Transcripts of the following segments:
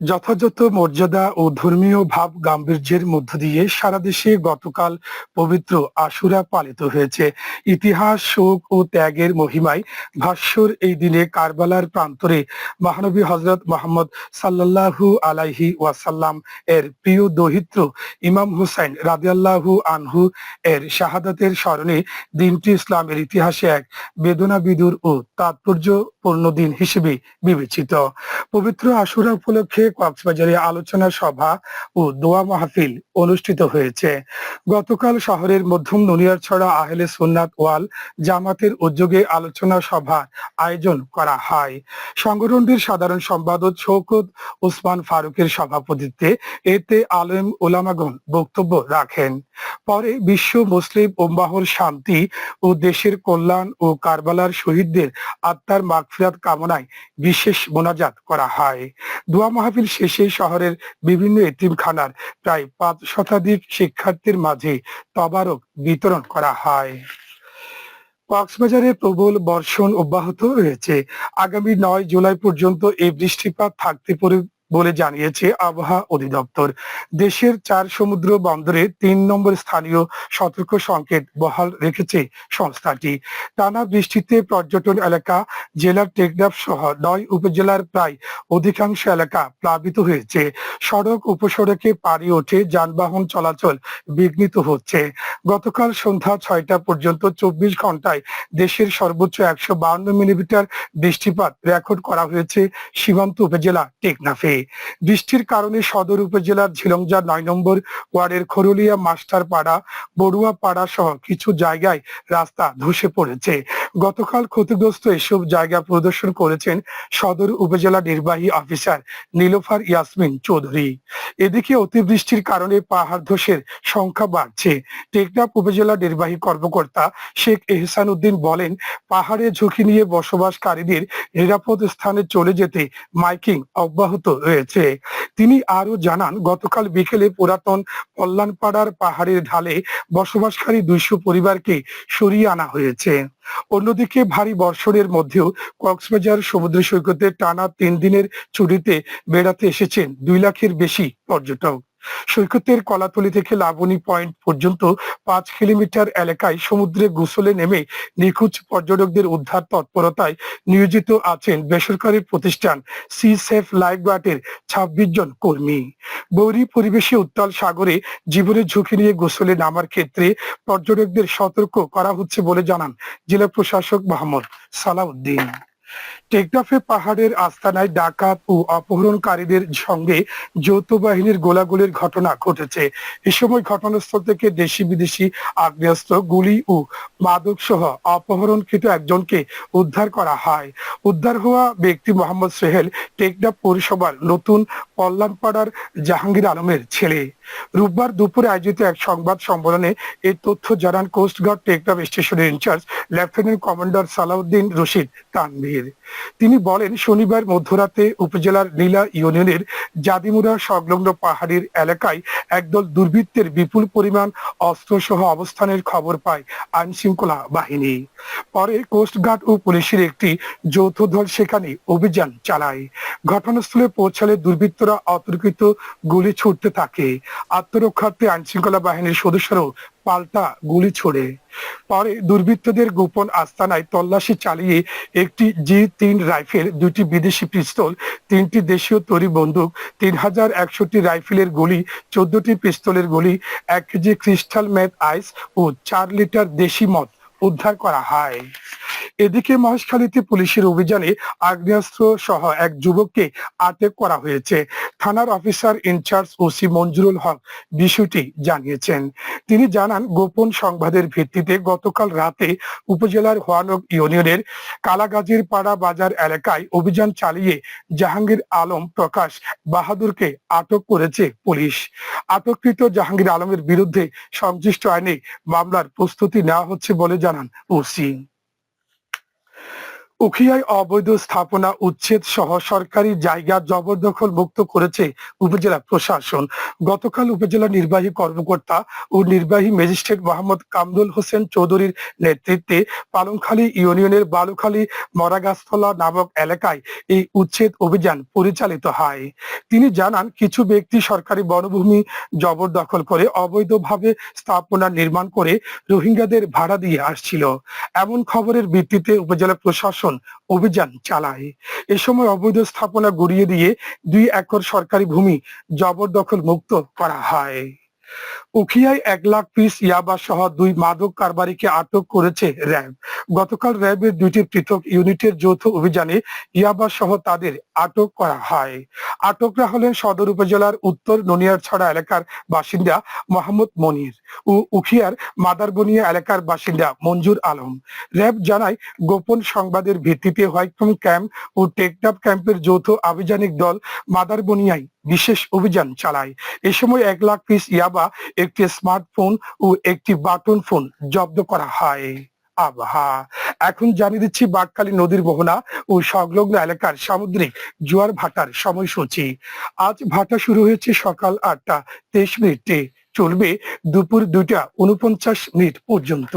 যথাযথ মর্যাদা ও ধর্মীয় ভাব গাম্ভীর্যের মধ্য দিয়ে সারা দেশে গতকাল পবিত্র আশুরা পালিত হয়েছে। ইতিহাস, শোক ও ত্যাগের মহিমায় ভাস্বর এই দিনে কারবালার প্রান্তরে মহানবী হজরত মোহাম্মদ সাল্লাল্লাহু আলাইহি ওয়াসাল্লাম এর প্রিয় দহিত্র ইমাম হুসাইন রাদিয়াল্লাহু আনহু এর শাহাদাতের স্মরণে দিনটি ইসলামের ইতিহাসে এক বেদনা বিদুর ও তাৎপর্যপূর্ণ দিন হিসেবে বিবেচিত। পবিত্র আশুরা উপলক্ষে কক্সবাজারে আলোচনা সভা ও দোয়া মাহফিল অনুষ্ঠিত হয়েছে। গতকাল শহরের মধ্যম ননিয়ারছড়া আহলে সুন্নাত ওয়াল জামাতের উদ্যোগে আলোচনা সভা আয়োজন করা হয়। সংগঠনটির সাধারণ সম্পাদক শৌকত ওসমান ফারুকের সভাপতিত্বে এতে আলেম ওলামাগণ বক্তব্য রাখেন। পরে বিশ্ব মুসলিম উম্মাহর শান্তি ও দেশের কল্যাণ ও কারবালার শহীদদের আত্মার মাগফিরাত কামনায় বিশেষ মোনাজাত করা হয়। দোয়া মাহফিল শেষে শহরের বিভিন্ন এতিমখানার প্রায় পাঁচ শতাধিক শিক্ষার্থীর মাঝে তবারক বিতরণ করা হয়। কক্সবাজারে প্রবল বর্ষণ অব্যাহত রয়েছে। আগামী নয় জুলাই পর্যন্ত এই বৃষ্টিপাত থাকতে পারে বলে জানিয়েছে আবহাওয়া অধিদপ্তর। দেশের চার সমুদ্র বন্দরে তিন নম্বর স্থানীয় সতর্ক সংকেত বহাল রেখেছে সংস্থাটি। টানা বৃষ্টিতে পর্যটন এলাকা জেলার টেকনাফ সহ নয় উপজেলার প্রায় অধিকাংশ এলাকা প্লাবিত হয়েছে। সড়ক উপসড়কে পাড়ি ওঠে, যানবাহন চলাচল বিঘ্নিত হচ্ছে। গতকাল সন্ধ্যা ছয়টা পর্যন্ত চব্বিশ ঘন্টায় দেশের সর্বোচ্চ একশো বাউন্ন মিলিমিটার বৃষ্টিপাত রেকর্ড করা হয়েছে সীমান্ত উপজেলা টেকনাফে। বৃষ্টির কারণে সদর উপজেলার ঝিলংজা নয় নম্বর ওয়ার্ডের খরুলিয়া মাস্টার পাড়া বড়ুয়া পাড়া সহ কিছু জায়গায় রাস্তা ধসে পড়েছে। গতকাল ক্ষতিগ্রস্ত এসব জায়গা প্রদর্শন করেছেন সদর উপজেলা নির্বাহী অফিসার নীলোফার ইয়াসমিন চৌধুরী। এদিকে অতিবৃষ্টির কারণে পাহাড় ধসের সংখ্যা বাড়ছে। টেকনাফ উপজেলা নির্বাহী কর্মকর্তা শেখ এহসান উদ্দিন বলেন, পাহাড়ে ঝুঁকি নিয়ে বসবাসকারীদের নিরাপদ স্থানে চলে যেতে মাইকিং অব্যাহত রয়েছে। তিনি আরও জানান, গতকাল বিকেলে পুরাতন কল্যাণপাড়ার পাহাড়ের ঢালে বসবাসকারী দুইশো পরিবারকে সরিয়ে আনা হয়েছে। অন্যদিকে ভারী বর্ষণের মধ্যেও কক্সবাজার সমুদ্র সৈকতে টানা তিন দিনের ছুটিতে বেড়াতে এসেছেন দুই লাখের বেশি পর্যটক। সৈকতের কলাতলি থেকে লাবণী পয়েন্ট পর্যন্ত পাঁচ কিলোমিটার এলাকায় সমুদ্রে গোসলে নেমে নিখোঁজ পর্যটকদের উদ্ধার তৎপরতায় নিয়োজিত আছেন বেসরকারি প্রতিষ্ঠান সি সেফ লাইফ গার্ডের ছাব্বিশ জন কর্মী। বৌরি পরিবেশে উত্তাল সাগরে জীবনের ঝুঁকি নিয়ে গোসলে নামার ক্ষেত্রে পর্যটকদের সতর্ক করা হচ্ছে বলে জানান জেলা প্রশাসক মোহাম্মদ সালাউদ্দিন। টেকনাফে পাহাড়ের আস্তানায় ডাকাত ও অপহরণকারীদের সঙ্গে যৌথ বাহিনীর গোলাগুলির ঘটনা ঘটেছে। এ সময় ঘটনাস্থল থেকে দেশি বিদেশি আগ্নেয়াস্ত্র, গুলি ও মাদক সহ অপহরণকৃত একজনকে উদ্ধার করা হয়। উদ্ধার হওয়া ব্যক্তি মোহাম্মদ সোহেল টেকনাফ পৌরসভার নতুন কল্যাণপাড়ার জাহাঙ্গীর আলমের ছেলে। রোববার দুপুরে আয়োজিত এক সংবাদ সম্মেলনে এই তথ্য জানান কোস্টগার্ড টেকনাফ স্টেশনের in charge lieutenant commander Salauddin Rashid Tanvir. তিনি বলেন, শনিবার মধ্যরাতে উপজেলার নীলা ইউনিয়নের জাদিমুরা সংলগ্ন পাহাড়ির এলাকায় একদল দুর্বৃত্তের বিপুল পরিমাণ অস্ত্রসহ অবস্থানের খবর পায় আইন শৃঙ্খলা বাহিনী। পরে কোস্টগার্ড ও পুলিশের একটি যৌথ দল সেখানে অভিযান চালায়। ঘটনাস্থলে পৌঁছালে দুর্বৃত্তরা অতর্কিত গুলি ছুটতে থাকে। আত্মরক্ষার্থে আইন শৃঙ্খলা বাহিনীর সদস্যরাও পাল্টা গুলি ছোড়ে। পরে দুর্বৃত্তদের গোপন আস্তানায় তল্লাশি চালিয়ে একটি জি তিন রাইফেল, দুটি বিদেশি পিস্তল, তিনটি দেশীয় তৈরি বন্দুক, তিন হাজার একষট্টি রাইফেলের গুলি, চোদ্দটি পিস্তলের গুলি, এক কেজি ক্রিস্টাল ম্যাথ আইস ও চার লিটার দেশি মদ উদ্ধার করা হয়। এদিকে মহেশখালীতে পুলিশের অভিযানে আগ্নেয়াস্ত্র সহ এক যুবককে আটক করা হয়েছে। থানার officer in charge OC Manjurul Haque বিষয়টি জানিয়েছেন। তিনি জানান, গোপন সংবাদের ভিত্তিতে গতকাল রাতে উপজেলার হোয়ানক ইউনিয়নের কালাগাজির পাড়া বাজার এলাকায় অভিযান চালিয়ে জাহাঙ্গীর আলম প্রকাশ বাহাদুরকে আটক করেছে পুলিশ। আটককৃত জাহাঙ্গীর আলমের বিরুদ্ধে সংশ্লিষ্ট আইনে মামলার প্রস্তুতি নেওয়া হচ্ছে বলে জানান ওসি। উখিয়ায় অবৈধ স্থাপনা, উচ্ছেদ সহ সরকারি জায়গা জবরদখল মুক্ত করেছে উপজেলা প্রশাসন। গতকাল উপজেলা নির্বাহী কর্মকর্তা ও নির্বাহী ম্যাজিস্ট্রেট মোহাম্মদ কামদুল হোসেন চৌধুরীর নেতৃত্বে পালংখালী ইউনিয়নের বালুখালী মরাগাছতলা নামক এলাকায় এই উচ্ছেদ অভিযান পরিচালিত হয়। তিনি জানান, কিছু ব্যক্তি সরকারি বনভূমি জবরদখল করে অবৈধভাবে স্থাপনা নির্মাণ করে রোহিঙ্গাদের ভাড়া দিয়ে আসছিল। এমন খবরের ভিত্তিতে উপজেলা প্রশাসন অভিযান চালায়। এ সময় অবৈধ স্থাপনা গড়িয়ে দিয়ে দুই একর সরকারি ভূমি জবরদখল মুক্ত করা হয়। উখিয়ায় এক লাখ পিস ইয়াবা সহ দুই মাদক কারবারিকে আটক করেছে র্যাব। গতকাল র্যাবের দুইটি পৃথক ইউনিটের যৌথ অভিযানে ইয়াবা সহ তাদের আটক করা হয়। আটকরা হলেন সদর উপজেলার উত্তর ননিয়ারছড়া এলাকার বাসিন্দা মোহাম্মদ মনির ও উখিয়ার মাদারবনিয়া এলাকার বাসিন্দা মঞ্জুর আলম। র্যাব জানায়, গোপন সংবাদের ভিত্তিতে হোয়াইটফুম ক্যাম্প ও টেকনাফ ক্যাম্পের যৌথ আভিযানিক দল মাদারবনিয়ায় বিশেষ অভিযান চালায়। এ সময় এক লাখ পিস ইয়াবা, একটি স্মার্টফোন ও একটি বাটন ফোন জব্দ করা হয়। আবহা। এখন জানিয়ে দিচ্ছি বাটকালী নদীর মোহনা ও সংলগ্ন এলাকার সামুদ্রিক জোয়ার ভাটার সময়সূচি। আজ ভাটা শুরু হয়েছে সকাল আটটা তেইশ মিনিটে। চলবে দুপুর দুইটা উনপঞ্চাশ মিনিট পর্যন্ত।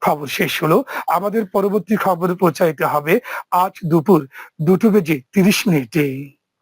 খবর শেষ হলো। আমাদের পরবর্তী খবর প্রচারিত হবে আজ দুপুর দুটো বেজে তিরিশ মিনিটে।